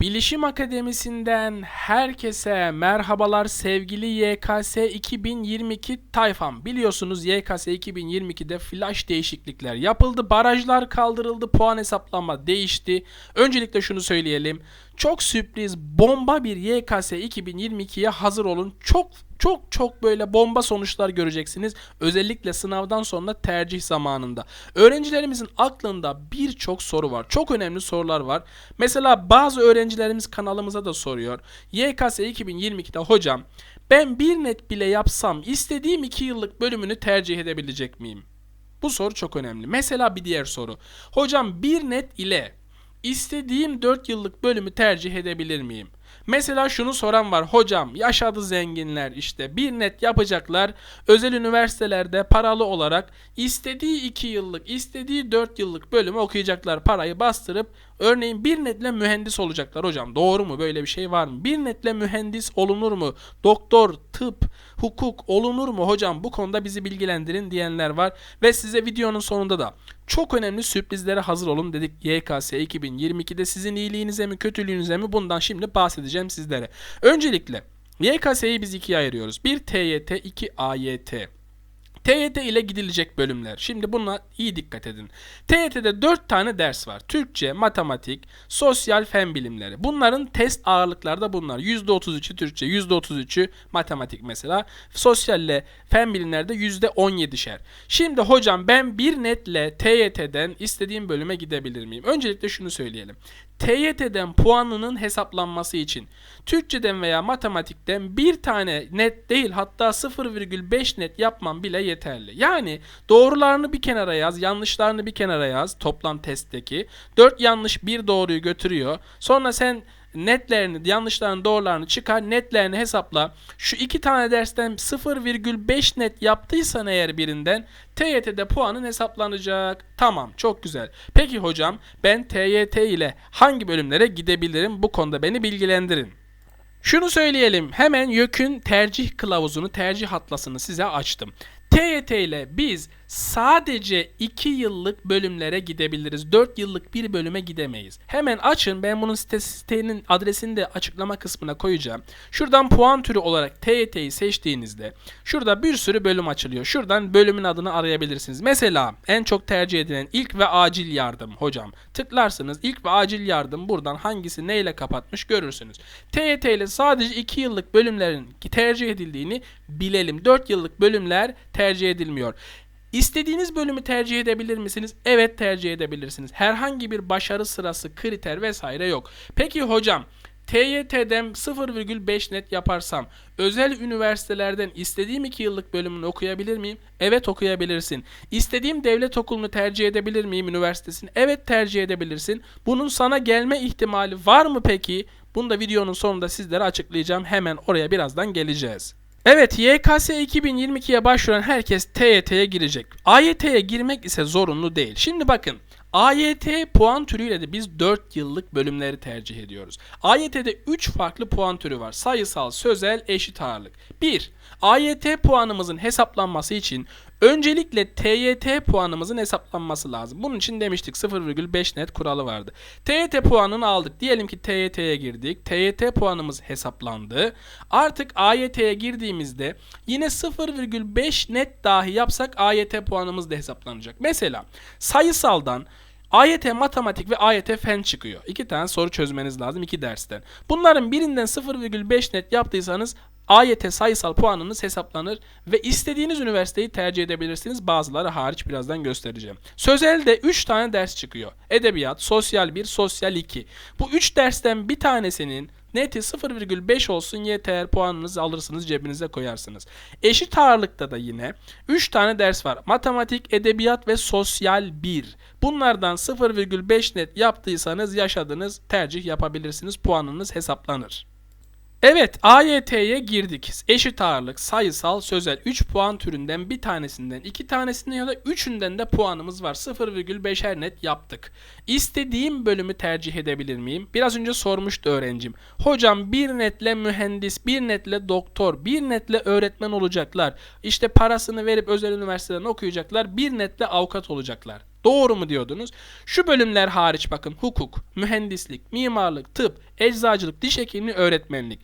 Bilişim Akademisi'nden herkese merhabalar sevgili YKS 2022 tayfam. Biliyorsunuz YKS 2022'de flash değişiklikler yapıldı. Barajlar kaldırıldı. Puan hesaplama değişti. Öncelikle şunu söyleyelim. Çok sürpriz bomba bir YKS 2022'ye hazır olun. Çok çok çok böyle bomba sonuçlar göreceksiniz. Özellikle sınavdan sonra tercih zamanında. Öğrencilerimizin aklında birçok soru var. Çok önemli sorular var. Mesela bazı öğrencilerimiz kanalımıza da soruyor. YKS 2022'de hocam ben bir net bile yapsam istediğim 2 yıllık bölümünü tercih edebilecek miyim? Bu soru çok önemli. Mesela bir diğer soru. Hocam bir net ile istediğim 4 yıllık bölümü tercih edebilir miyim? Mesela şunu soran var. Hocam yaşadı zenginler işte bir net yapacaklar. Özel üniversitelerde paralı olarak istediği 2 yıllık, istediği 4 yıllık bölümü okuyacaklar. Parayı bastırıp örneğin bir netle mühendis olacaklar hocam. Doğru mu? Böyle bir şey var mı? Bir netle mühendis olunur mu? Doktor, tıp, hukuk olunur mu hocam? Bu konuda bizi bilgilendirin diyenler var. Ve size videonun sonunda da çok önemli sürprizlere hazır olun dedik YKS 2022'de sizin iyiliğinize mi kötülüğünüze mi bundan şimdi bahsedeceğim sizlere. Öncelikle YKS'yi biz ikiye ayırıyoruz. Bir TYT, iki AYT. TYT ile gidilecek bölümler. Şimdi buna iyi dikkat edin. TYT'de 4 tane ders var. Türkçe, matematik, sosyal fen bilimleri. Bunların test ağırlıkları da bunlar. %33'ü Türkçe, %33'ü matematik mesela. Sosyalle fen bilimlerde %17'şer. Şimdi hocam ben bir netle TYT'den istediğim bölüme gidebilir miyim? Öncelikle şunu söyleyelim. TYT'den puanının hesaplanması için Türkçeden veya matematikten bir tane net değil hatta 0,5 net yapmam bile yeterli. Yani doğrularını bir kenara yaz, yanlışlarını bir kenara yaz toplam testteki. 4 yanlış bir doğruyu götürüyor. Sonra sen netlerini, yanlışlarını, doğrularını çıkar, netlerini hesapla. Şu iki tane dersten 0,5 net yaptıysan eğer birinden TYT'de puanın hesaplanacak. Tamam, çok güzel. Peki hocam, ben TYT ile hangi bölümlere gidebilirim? Bu konuda beni bilgilendirin. Şunu söyleyelim. Hemen YÖK'ün tercih kılavuzunu, tercih atlasını size açtım. TYT ile biz sadece 2 yıllık bölümlere gidebiliriz. 4 yıllık bir bölüme gidemeyiz. Hemen açın. Ben bunun site, sitenin adresini de açıklama kısmına koyacağım. Şuradan puan türü olarak TYT'yi seçtiğinizde şurada bir sürü bölüm açılıyor. Şuradan bölümün adını arayabilirsiniz. Mesela en çok tercih edilen ilk ve acil yardım hocam. Tıklarsınız ilk ve acil yardım buradan hangisi neyle kapatmış görürsünüz. TYT ile sadece 2 yıllık bölümlerin tercih edildiğini bilelim. 4 yıllık bölümler tercih edilmiyor. İstediğiniz bölümü tercih edebilir misiniz? Evet tercih edebilirsiniz. Herhangi bir başarı sırası, kriter vesaire yok. Peki hocam TYT'den 0,5 net yaparsam özel üniversitelerden istediğim 2 yıllık bölümünü okuyabilir miyim? Evet okuyabilirsin. İstediğim devlet okulunu tercih edebilir miyim üniversitesini? Evet tercih edebilirsin. Bunun sana gelme ihtimali var mı peki? Bunu da videonun sonunda sizlere açıklayacağım. Hemen oraya birazdan geleceğiz. Evet YKS 2022'ye başvuran herkes TYT'ye girecek. AYT'ye girmek ise zorunlu değil. Şimdi bakın AYT puan türüyle de biz 4 yıllık bölümleri tercih ediyoruz. AYT'de 3 farklı puan türü var. Sayısal, sözel, eşit ağırlık. 1. AYT puanımızın hesaplanması için öncelikle TYT puanımızın hesaplanması lazım. Bunun için demiştik 0,5 net kuralı vardı. TYT puanını aldık. Diyelim ki TYT'ye girdik. TYT puanımız hesaplandı. Artık AYT'ye girdiğimizde yine 0,5 net dahi yapsak AYT puanımız da hesaplanacak. Mesela sayısaldan AYT matematik ve AYT fen çıkıyor. İki tane soru çözmeniz lazım iki dersten. Bunların birinden 0,5 net yaptıysanız AYT sayısal puanınız hesaplanır ve istediğiniz üniversiteyi tercih edebilirsiniz. Bazıları hariç birazdan göstereceğim. Sözelde 3 tane ders çıkıyor. Edebiyat, sosyal 1, sosyal 2. Bu 3 dersten bir tanesinin Neti 0,5 olsun yeter puanınızı alırsınız cebinize koyarsınız. Eşit ağırlıkta da yine 3 tane ders var. Matematik, edebiyat ve sosyal 1. Bunlardan 0,5 net yaptıysanız yaşadınız tercih yapabilirsiniz. Puanınız hesaplanır. Evet AYT'ye girdik. Eşit ağırlık, sayısal, sözel 3 puan türünden bir tanesinden, iki tanesinden ya da üçünden de puanımız var. 0,5'er net yaptık. İstediğim bölümü tercih edebilir miyim? Biraz önce sormuştu öğrencim. Hocam bir netle mühendis, bir netle doktor, bir netle öğretmen olacaklar. İşte parasını verip özel üniversiteden okuyacaklar. Bir netle avukat olacaklar. Doğru mu diyordunuz? Şu bölümler hariç bakın hukuk, mühendislik, mimarlık, tıp, eczacılık, diş hekimliği, öğretmenlik.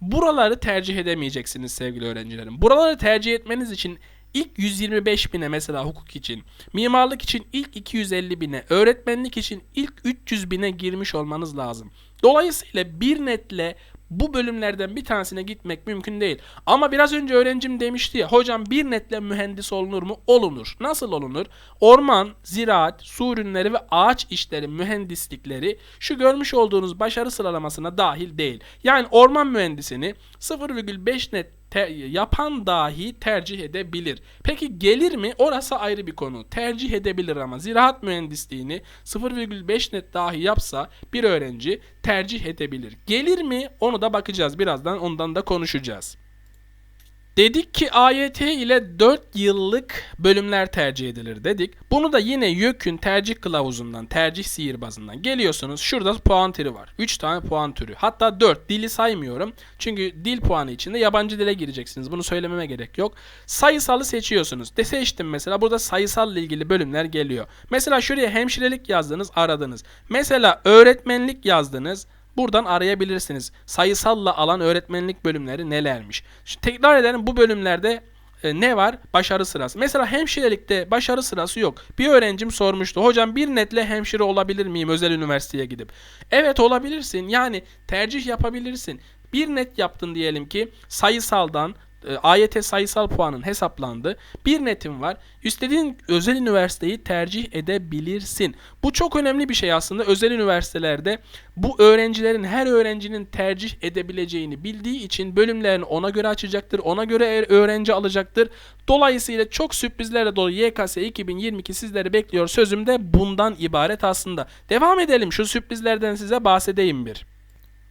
Buraları tercih edemeyeceksiniz sevgili öğrencilerim. Buraları tercih etmeniz için ilk 125 bine mesela hukuk için, mimarlık için ilk 250 bine, öğretmenlik için ilk 300 bine girmiş olmanız lazım. Dolayısıyla bir netle bu bölümlerden bir tanesine gitmek mümkün değil. Ama biraz önce öğrencim demişti ya hocam bir netle mühendis olunur mu? Olunur. Nasıl olunur? Orman, ziraat, su ürünleri ve ağaç işleri mühendislikleri şu görmüş olduğunuz başarı sıralamasına dahil değil. Yani orman mühendisini 0,5 net te- yapan dahi tercih edebilir. Peki gelir mi? Orası ayrı bir konu. Tercih edebilir ama ziraat mühendisliğini 0,5 net dahi yapsa bir öğrenci tercih edebilir. Gelir mi? Onu da bakacağız. Birazdan ondan da konuşacağız. Dedik ki AYT ile 4 yıllık bölümler tercih edilir dedik. Bunu da yine YÖK'ün tercih kılavuzundan, tercih sihirbazından geliyorsunuz. Şurada puan türü var. 3 tane puan türü. Hatta 4. Dili saymıyorum. Çünkü dil puanı içinde yabancı dile gireceksiniz. Bunu söylememe gerek yok. Sayısalı seçiyorsunuz. De seçtim mesela. Burada sayısalla ilgili bölümler geliyor. Mesela şuraya hemşirelik yazdınız, aradınız. Mesela öğretmenlik yazdınız. Buradan arayabilirsiniz. Sayısalla alan öğretmenlik bölümleri nelermiş. Şimdi tekrar edelim bu bölümlerde e, ne var? Başarı sırası. Mesela hemşirelikte başarı sırası yok. Bir öğrencim sormuştu. Hocam bir netle hemşire olabilir miyim özel üniversiteye gidip? Evet olabilirsin. Yani tercih yapabilirsin. Bir net yaptın diyelim ki sayısaldan e, AYT sayısal puanın hesaplandı. Bir netin var. İstediğin özel üniversiteyi tercih edebilirsin. Bu çok önemli bir şey aslında. Özel üniversitelerde bu öğrencilerin her öğrencinin tercih edebileceğini bildiği için bölümlerini ona göre açacaktır. Ona göre er- öğrenci alacaktır. Dolayısıyla çok sürprizlerle dolu YKS 2022 sizleri bekliyor. Sözüm de bundan ibaret aslında. Devam edelim. Şu sürprizlerden size bahsedeyim bir.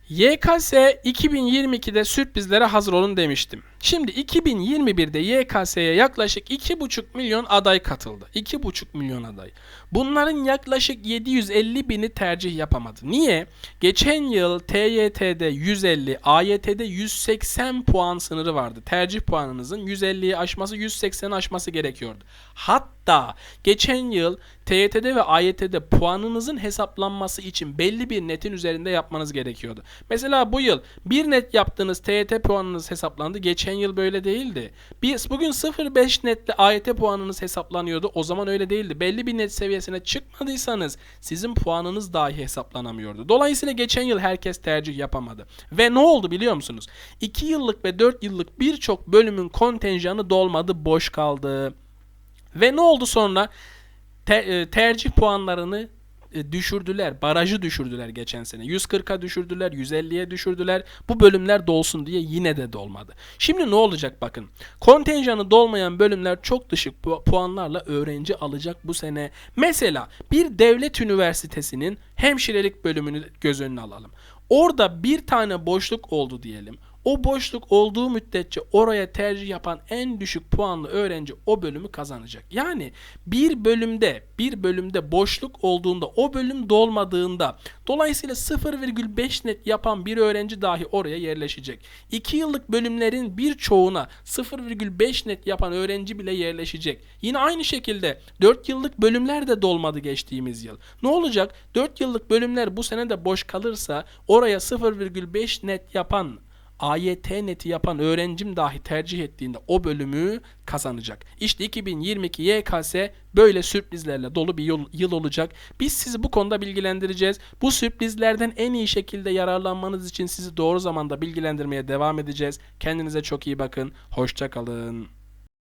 YKS 2022'de sürprizlere hazır olun demiştim. Şimdi 2021'de YKS'ye yaklaşık 2,5 milyon aday katıldı. 2,5 milyon aday. Bunların yaklaşık 750 bini tercih yapamadı. Niye? Geçen yıl TYT'de 150, AYT'de 180 puan sınırı vardı. Tercih puanınızın 150'yi aşması, 180'i aşması gerekiyordu. Hatta geçen yıl TYT'de ve AYT'de puanınızın hesaplanması için belli bir netin üzerinde yapmanız gerekiyordu. Mesela bu yıl bir net yaptığınız TYT puanınız hesaplandı. Geçen yıl böyle değildi. Biz bugün 0.5 netle AYT puanınız hesaplanıyordu. O zaman öyle değildi. Belli bir net seviyesine çıkmadıysanız sizin puanınız dahi hesaplanamıyordu. Dolayısıyla geçen yıl herkes tercih yapamadı. Ve ne oldu biliyor musunuz? 2 yıllık ve 4 yıllık birçok bölümün kontenjanı dolmadı, boş kaldı. Ve ne oldu sonra? Te- e, tercih puanlarını düşürdüler. Barajı düşürdüler geçen sene. 140'a düşürdüler, 150'ye düşürdüler. Bu bölümler dolsun diye yine de dolmadı. Şimdi ne olacak bakın. Kontenjanı dolmayan bölümler çok düşük pu- puanlarla öğrenci alacak bu sene. Mesela bir devlet üniversitesinin hemşirelik bölümünü göz önüne alalım. Orada bir tane boşluk oldu diyelim. O boşluk olduğu müddetçe oraya tercih yapan en düşük puanlı öğrenci o bölümü kazanacak. Yani bir bölümde bir bölümde boşluk olduğunda o bölüm dolmadığında dolayısıyla 0,5 net yapan bir öğrenci dahi oraya yerleşecek. 2 yıllık bölümlerin birçoğuna 0,5 net yapan öğrenci bile yerleşecek. Yine aynı şekilde 4 yıllık bölümler de dolmadı geçtiğimiz yıl. Ne olacak? 4 yıllık bölümler bu sene de boş kalırsa oraya 0,5 net yapan AYT neti yapan öğrencim dahi tercih ettiğinde o bölümü kazanacak. İşte 2022 YKS böyle sürprizlerle dolu bir yıl, yıl olacak. Biz sizi bu konuda bilgilendireceğiz. Bu sürprizlerden en iyi şekilde yararlanmanız için sizi doğru zamanda bilgilendirmeye devam edeceğiz. Kendinize çok iyi bakın. Hoşça kalın.